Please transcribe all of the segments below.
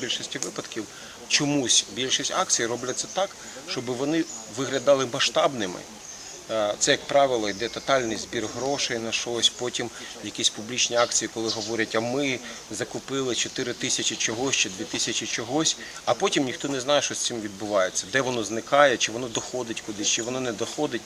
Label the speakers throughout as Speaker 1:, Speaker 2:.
Speaker 1: більшості випадків чомусь більшість акцій робляться так, щоб вони виглядали масштабними. Е, Це, як правило, йде тотальний збір грошей на щось, потім якісь публічні акції, коли говорять, а ми закупили 4 тисячі чогось чи 2 тисячі чогось, а потім ніхто не знає, що з цим відбувається, де воно зникає, чи воно доходить кудись, чи воно не доходить.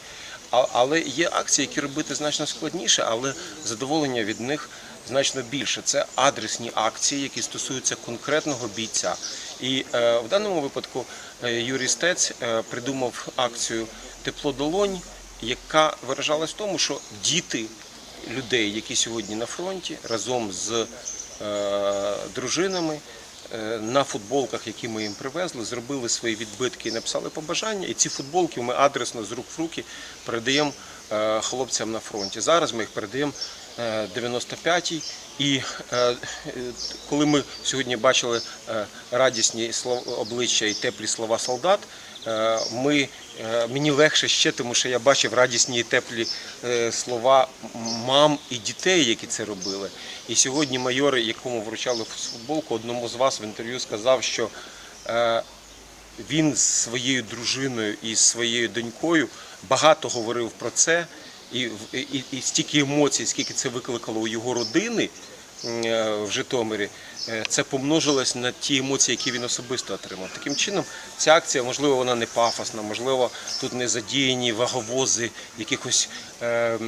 Speaker 1: Але є акції, які робити значно складніше, але задоволення від них значно більше. Це адресні акції, які стосуються конкретного бійця. І е, в даному випадку е, Юрій Стець е, придумав акцію Тепло долонь, яка виражалась в тому, що діти людей, які сьогодні на фронті, разом з дружинами. Е, На футболках, які ми їм привезли, зробили свої відбитки і написали побажання. І ці футболки ми адресно з рук в руки передаємо е, хлопцям на фронті. Зараз ми їх передаємо 95-й. І е, е, коли ми сьогодні бачили е, радісні обличчя і теплі слова солдат, е, ми, е, мені легше ще, тому що я бачив радісні і теплі е, слова мам і дітей, які це робили. І сьогодні майор, якому вручали футболку, одному з вас в інтерв'ю сказав, що е, він з своєю дружиною і своєю донькою багато говорив про це, і, і, і стільки емоцій, скільки це викликало у його родини е, в Житомирі, е, це помножилось на ті емоції, які він особисто отримав. Таким чином, ця акція, можливо, вона не пафосна, можливо, тут не задіяні ваговози якихось е,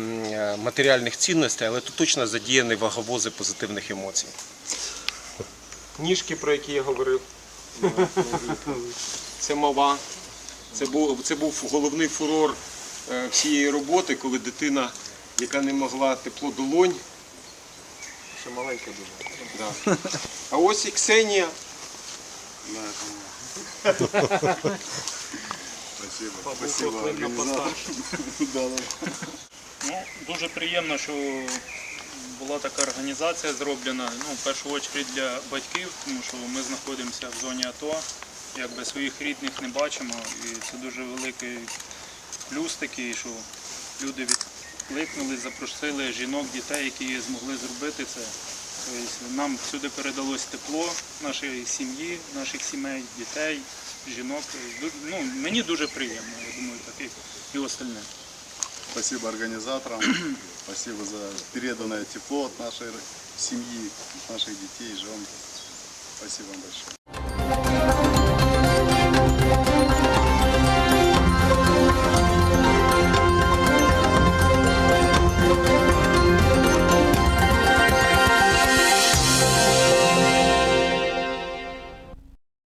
Speaker 1: матеріальних цінностей, але тут точно задіяні ваговози позитивних емоцій. Книжки, про які я говорив. Це мова. Це був, це був головний фурор всієї роботи, коли дитина, яка не могла тепло долонь. Ще маленька дуже. Да. А ось і Ксенія.
Speaker 2: Спасибо. Спасибо, организатор. Да, да.
Speaker 3: Ну, дуже приємно, що була така організація зроблена. Ну, в першу чергу для батьків, тому що ми знаходимося в зоні АТО, якби своїх рідних не бачимо. І це дуже великий плюс такий, що люди відкликнули, запросили жінок, дітей, які змогли зробити це. Тобто нам всюди передалось тепло нашої сім'ї, наших сімей, дітей, жінок. Ну, мені дуже приємно, я думаю, так і, і остальне.
Speaker 2: Спасибо организаторам. Спасибо за переданное тепло от нашей семьи, от наших детей, жен. Спасибо вам большое.